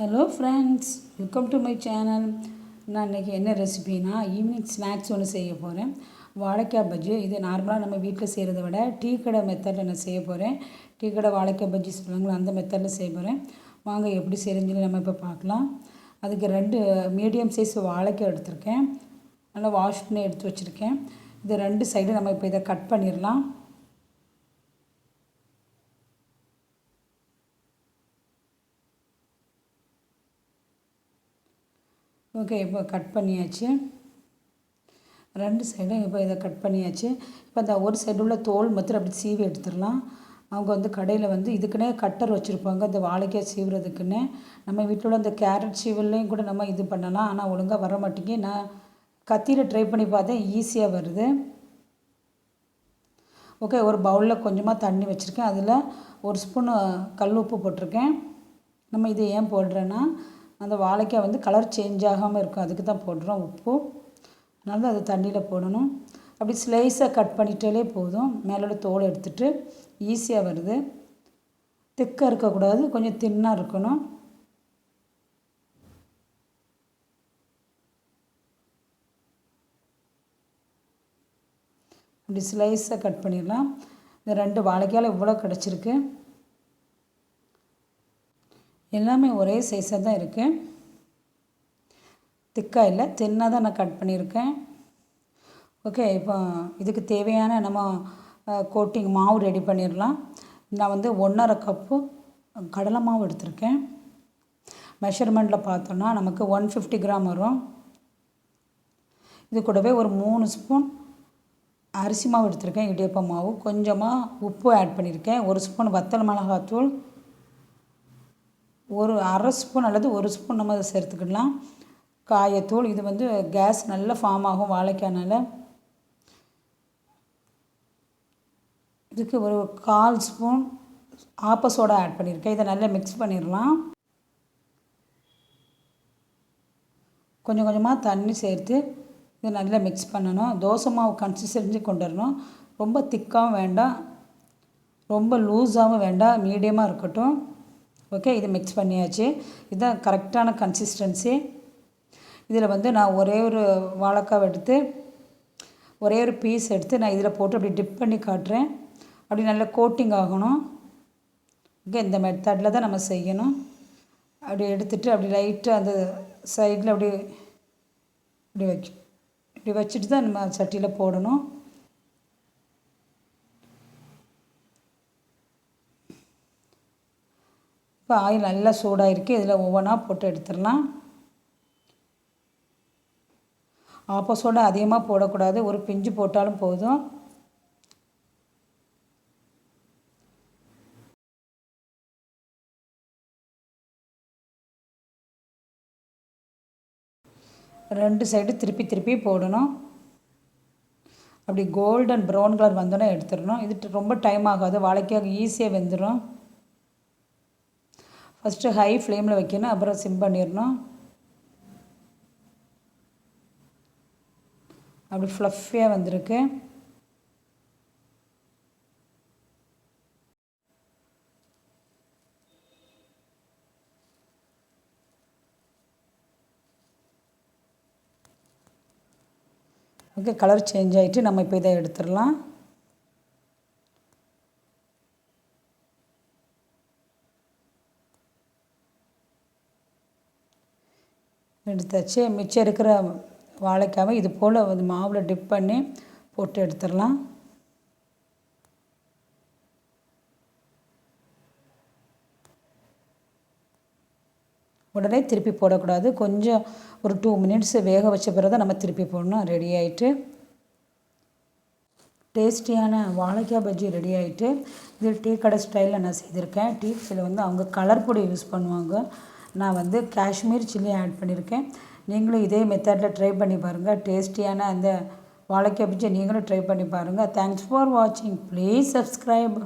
Hello friends welcome to my channel நான் இன்றைக்கி என்ன ரெசிபினா ஈவினிங் ஸ்நாக்ஸ் ஒன்று செய்ய போகிறேன் வாழைக்காய் பஜ்ஜி இது நார்மலாக நம்ம வீட்டில் செய்கிறத விட டீ கடை மெத்தடில் நான் செய்ய போகிறேன் டீ கடை வாழைக்காய் பஜ்ஜி சொல்லுவாங்களோ அந்த மெத்தடில் செய்ய போகிறேன் வாங்க எப்படி செய்கிறேன்னு நம்ம இப்போ பார்க்கலாம். அதுக்கு ரெண்டு மீடியம் சைஸ் வாழைக்காய் எடுத்திருக்கேன். நல்லா வாஷ் பண்ணி எடுத்து வச்சுருக்கேன். இது ரெண்டு சைடு நம்ம இப்போ இதை கட் பண்ணிடலாம். ஓகே இப்போ கட் பண்ணியாச்சு. ரெண்டு சைடும் இப்போ இதை கட் பண்ணியாச்சு. இப்போ அந்த ஒரு சைடு உள்ள தோல் மாத்திரம் அப்படி சீவி எடுத்துடலாம். அவங்க வந்து கடையில் வந்து இதுக்குன்னே கட்டர் வச்சுருப்பாங்க. இந்த வாழைக்காய் சீவுறதுக்குன்னே. நம்ம வீட்டில் உள்ள அந்த கேரட் சீவல்லையும் கூட நம்ம இது பண்ணலாம். ஆனால் ஒழுங்காக வர மாட்டேங்கி நான் கத்தியில் ட்ரை பண்ணி பார்த்தேன். ஈஸியாக வருது. ஓகே ஒரு பவுலில் கொஞ்சமாக தண்ணி வச்சுருக்கேன். அதில் ஒரு ஸ்பூன் கல் உப்பு போட்டிருக்கேன். நம்ம இது ஏன் போடுறேன்னா அந்த வாழைக்காய் வந்து கலர் சேஞ்ச் ஆகாமல் இருக்கும். அதுக்கு தான் போடுறோம் உப்பு. அதனால அது தண்ணியில் போடணும். அப்படி ஸ்லைஸாக கட் பண்ணிட்டாலே போதும். மேலோட தோல் எடுத்துகிட்டு ஈஸியாக வருது. திக்காக இருக்கக்கூடாது. கொஞ்சம் தின்னாக இருக்கணும். அப்படி ஸ்லைஸாக கட் பண்ணிடலாம். இந்த ரெண்டு வாழைக்காயில் இவ்வளோ கிடச்சிருக்கு. எல்லாமே ஒரே சைஸாக தான் இருக்குது திக்காக இல்லை தின்னாக தான் நான் கட் பண்ணியிருக்கேன். ஓகே இப்போ இதுக்கு தேவையான நம்ம கோட்டிங் மாவு ரெடி பண்ணிடலாம். நான் வந்து ஒன்றரை கப்பு கடலை மாவு எடுத்திருக்கேன். மெஷர்மெண்ட்டில் பார்த்தோன்னா நமக்கு ஒன் ஃபிஃப்டி கிராம் வரும். இது கூடவே ஒரு மூணு ஸ்பூன் அரிசி மாவு எடுத்திருக்கேன் இடியப்ப மாவு. கொஞ்சமாக உப்பு ஆட் பண்ணியிருக்கேன். ஒரு ஸ்பூன் வத்தல் மிளகாத்தூள். ஒரு அரை ஸ்பூன் அல்லது ஒரு ஸ்பூன் நம்ம அதை சேர்த்துக்கிடலாம். காயத்தூள் இது வந்து கேஸ் நல்லா ஃபார்ம் ஆகும் வாழைக்காய்னால. இதுக்கு ஒரு கால் ஸ்பூன் ஆப்ப சோடா ஆட் பண்ணியிருக்கேன். இதை நல்லா மிக்ஸ் பண்ணிடலாம். கொஞ்சம் கொஞ்சமாக தண்ணி சேர்த்து இதை நல்லா மிக்ஸ் பண்ணணும். தோசை மாவு கன்சிஸ்டன்சி கொண்டு வரணும். ரொம்ப திக்காகவும் வேண்டாம். ரொம்ப லூஸாகவும் வேண்டாம். மீடியமாக இருக்கட்டும். ஓகே இது மிக்ஸ் பண்ணியாச்சு. இதுதான் கரெக்டான கன்சிஸ்டன்சி இதில் வந்து நான் ஒரே ஒரு வாழைக்காய் எடுத்து ஒரே ஒரு பீஸ் எடுத்து நான் இதில் போட்டு அப்படி டிப் பண்ணி காட்டுறேன். அப்படி நல்லா கோட்டிங் ஆகணும். ஓகே இந்த மெத்தடில் தான் நம்ம செய்யணும். அப்படி எடுத்துகிட்டு அப்படி லைட்டாக அந்த சைடில் அப்படி இப்படி வச்சு இப்படி வச்சுட்டு தான் நம்ம சட்டியில் போடணும். இப்போ ஆயில் நல்லா சூடாக இருக்குது இதில் ஒவ்வொன்றா போட்டு எடுத்துடலாம். ஆப்போசோட அதிகமாக போடக்கூடாது. ஒரு பிஞ்சு போட்டாலும் போதும். ரெண்டு சைடு திருப்பி திருப்பி போடணும். அப்படி கோல்டன் ப்ரௌன் கலர் வந்தோடனே எடுத்துடணும். இது ரொம்ப டைம் ஆகாது. வாழைக்காக ஈஸியாக வெந்துடும். ஃபஸ்ட்டு ஹை ஃப்ளேமில் வைக்கணும் அப்புறம் சிம் பண்ணிடணும். அப்படி ஃப்ளஃபியாக வந்திருக்கு. ஓகே கலர் சேஞ்ச் ஆகிட்டு நம்ம இப்போ இதை எடுத்துடலாம். எடுத்தாச்சு. மிச்சம் இருக்கிற வாழைக்காவை இது போல் வந்து மாவில் டிப் பண்ணி போட்டு எடுத்துடலாம். உடனே திருப்பி போடக்கூடாது. கொஞ்சம் ஒரு டூ மினிட்ஸ் வேக வச்ச பிறகு நம்ம திருப்பி போடணும். ரெடி ஆகிட்டு டேஸ்டியான வாழைக்காய் பஜ்ஜி ரெடி ஆகிட்டு இது டீ கடை ஸ்டைலில் நான் செய்திருக்கேன். டீ கடையில் வந்து அவங்க கலர் பொடி யூஸ் பண்ணுவாங்க. நான் வந்து காஷ்மீர் சில்லி ஆட் பண்ணியிருக்கேன். நீங்களும் இதே மெத்தடில் ட்ரை பண்ணி பாருங்கள் டேஸ்டியான அந்த வாழைக்காய் பஜ்ஜி நீங்களும் ட்ரை பண்ணி பாருங்கள் தேங்க்ஸ் ஃபார் வாட்சிங் ப்ளீஸ் சப்ஸ்கிரைப்